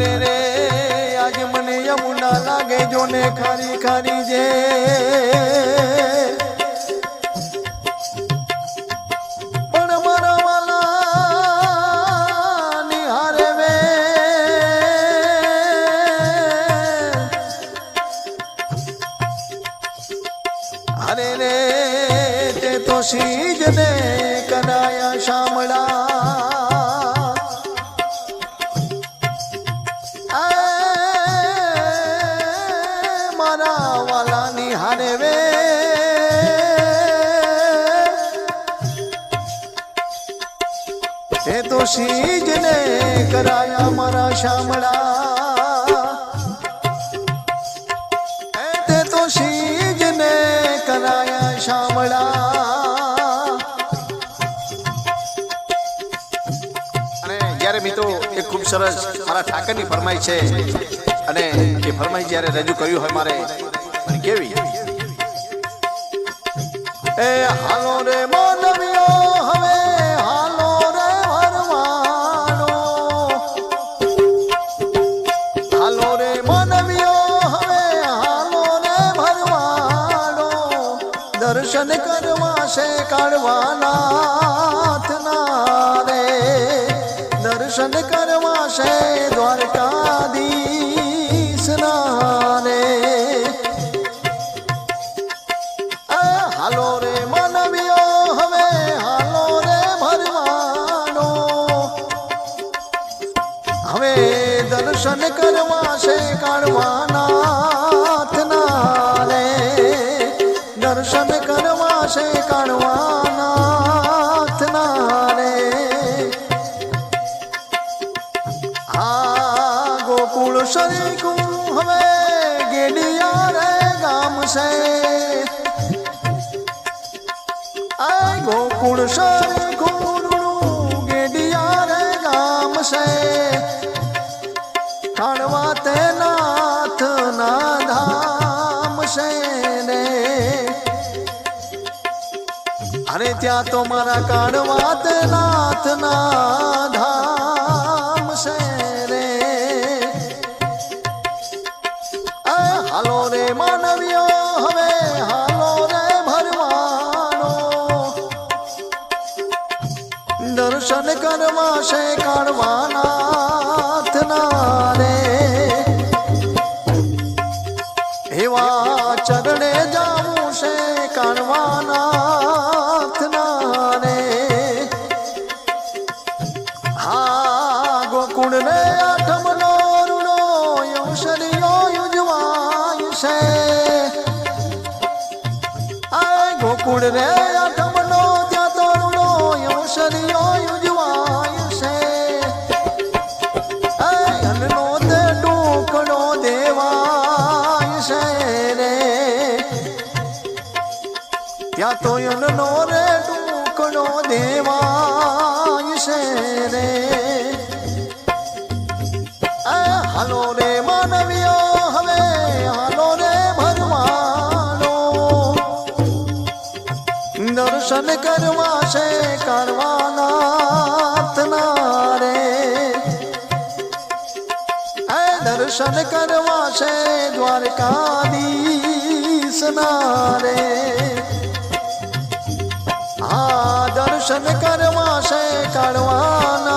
અરે રે, આજે મને યમુના લાગે જો ને ખારી ખારી જે. અરે રે, તે તો શીજને કરાયા શામળા. મારા વાલા નિહારે વે. એ તો શીજને કરાયા મારા શામળા. તે તો શીજને કરાયા શામળા. અને જ્યારે મિત્રો, એ ખૂબ સરસ મારા ઠાકરની ફરમાય છે. અને એ ફરમાઈ જ્યારે રજૂ કર્યું હોય મારે કેવી? એ હાલો રે માનવીઓ હવે હાલો રે ભરવાનો હાલો રે માનવીઓ હવે હાલો રે ભરવાનો દર્શન કરવા છે કાઢવાના રે. દર્શન કરવા છે દ્વારકાધીશ દર્શન કરવા છે કાઢવાના દર્શન કરવા છે કાઢવાના આ ગોકુળ શરીકું હવે ગેડિયા રે ગામ છે આ ગોકુળ શરીકું ધામ છે રે અને ત્યાં તો મારા કાઢવા તે નાથ ના ધામ છે રે હાલો રે માનવીઓ, હવે ને આઠમનો રૂડો યવશરીઓ યુજવાય છે. આ ગોકુળ રે આઠમનો, ત્યાં તો રૂડો યવશરીઓ યુજવાય છે. આ અન્નનો તે ટુકડો દેવાય છે રે. ત્યાં તો અન્નનો રે ટુકડો દેવાય છે રે. હાલો રે માનવીઓ, હવે હાલો રે ભરવાનો દર્શન કરવા છે કરવાના રે. એ દર્શન કરવા છે દ્વારકાધીશ રે. આ દર્શન કરવા છે કાઢવાના